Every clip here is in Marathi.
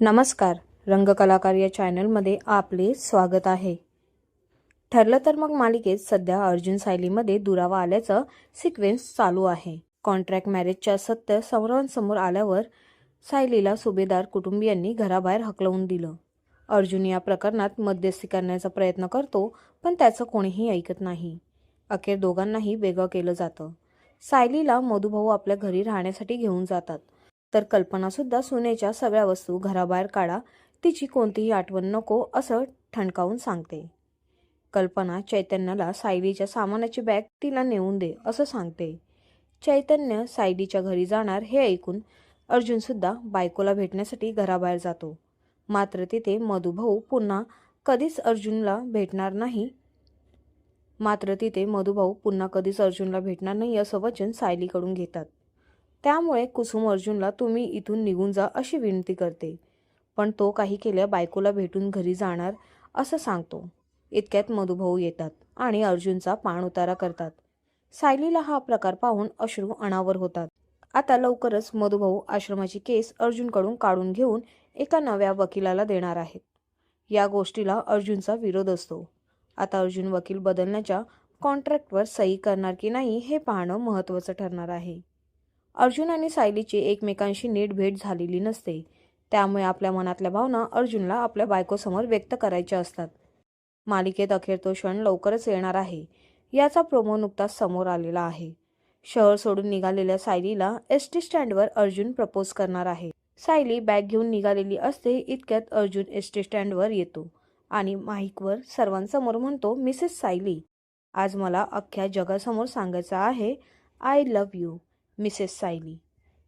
नमस्कार रंगकलाकार या चॅनलमध्ये आपले स्वागत आहे. ठरलं तर मग मालिकेत सध्या अर्जुन सायलीमध्ये दुरावा आल्याचं सिक्वेन्स चालू आहे. कॉन्ट्रॅक्ट मॅरेजच्या सत्य समोरांसमोर आल्यावर सायलीला सुभेदार कुटुंबियांनी घराबाहेर हकलवून दिलं. अर्जुन या प्रकरणात मध्यस्थी करण्याचा प्रयत्न करतो पण त्याचं कोणीही ऐकत नाही. अखेर दोघांनाही वेगळं केलं जातं. सायलीला मधुभाऊ आपल्या घरी राहण्यासाठी घेऊन जातात. तर कल्पनासुद्धा सुनेच्या सगळ्या वस्तू घराबाहेर काढा तिची कोणतीही आठवण नको असं ठणकावून सांगते. कल्पना चैतन्याला सायलीच्या सामानाची बॅग तिला नेऊन दे असं सांगते. चैतन्य सायलीच्या घरी जाणार हे ऐकून अर्जुनसुद्धा बायकोला भेटण्यासाठी घराबाहेर जातो. मात्र तिथे मधुभाऊ पुन्हा कधीच अर्जुनला भेटणार नाही. मात्र तिथे मधुभाऊ पुन्हा कधीच अर्जुनला भेटणार नाही असं वचन सायलीकडून घेतात. त्यामुळे कुसुम अर्जुनला तुम्ही इथून निघून जा अशी विनंती करते. पण तो काही केल्या बायकोला भेटून घरी जाणार असं सांगतो. इतक्यात मधुभाऊ येतात आणि अर्जुनचा पाण उतारा करतात. सायलीला हा प्रकार पाहून अश्रू अनावर होतात. आता लवकरच मधुभाऊ आश्रमाची केस अर्जुनकडून काढून घेऊन एका नव्या वकिलाला देणार आहेत. या गोष्टीला अर्जुनचा विरोध असतो. आता अर्जुन वकील बदलण्याच्या कॉन्ट्रॅक्टवर सही करणार की नाही हे पाहणं महत्त्वाचं ठरणार आहे. अर्जुन आणि सायलीची एकमेकांशी नीट भेट झालेली नसते. त्यामुळे आपल्या मनातल्या भावना अर्जुनला आपल्या बायकोसमोर व्यक्त करायच्या असतात. मालिकेत अखेर तो क्षण लवकरच येणार आहे. याचा प्रोमो नुकताच समोर आलेला आहे. शहर सोडून निघालेल्या सायलीला एस टी स्टँडवर अर्जुन प्रपोज करणार आहे. सायली बॅग घेऊन निघालेली असते इतक्यात अर्जुन एस टी स्टँडवर येतो आणि माईकवर सर्वांसमोर म्हणतो मिसेस सायली आज मला अख्ख्या जगासमोर सांगायचं आहे I love you Mrs Sayali.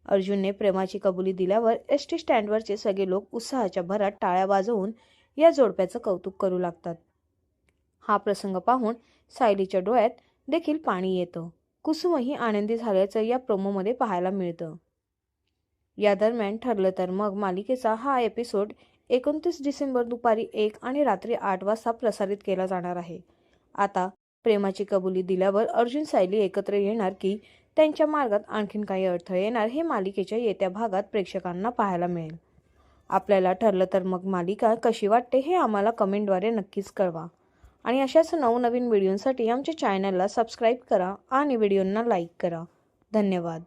अर्जुनने प्रेमाची कबुली दिल्यावर एस टी स्टँडवरचे सगळे लोक उत्साहाच्या भरात टाळ्या वाजवून या जोडप्याचं कौतुक करू लागतात. हा प्रसंग पाहून सायलीच्या डोळ्यात देखील पाणी येतं. कुसुमही आनंदी झाल्याचं या प्रोमोमध्ये पाहायला मिळतं. या दरम्यान ठरलं तर मग मालिकेचा हा एपिसोड एकोणतीस डिसेंबर दुपारी एक आणि रात्री आठ वाजता प्रसारित केला जाणार आहे. आता प्रेमाची कबुली दिल्यावर अर्जुन सायली एकत्र येणार की त्यांच्या मार्गात आणखीन काही अडथळे येणार हे मालिकेच्या येत्या भागात प्रेक्षकांना पाहायला मिळेल. आपल्याला ठरलं तर मग मालिका कशी वाटते हे आम्हाला कमेंटद्वारे नक्कीच कळवा. आणि अशाच नवनवीन व्हिडिओंसाठी आमच्या चॅनलला सबस्क्राईब करा आणि व्हिडिओंना लाईक करा. धन्यवाद.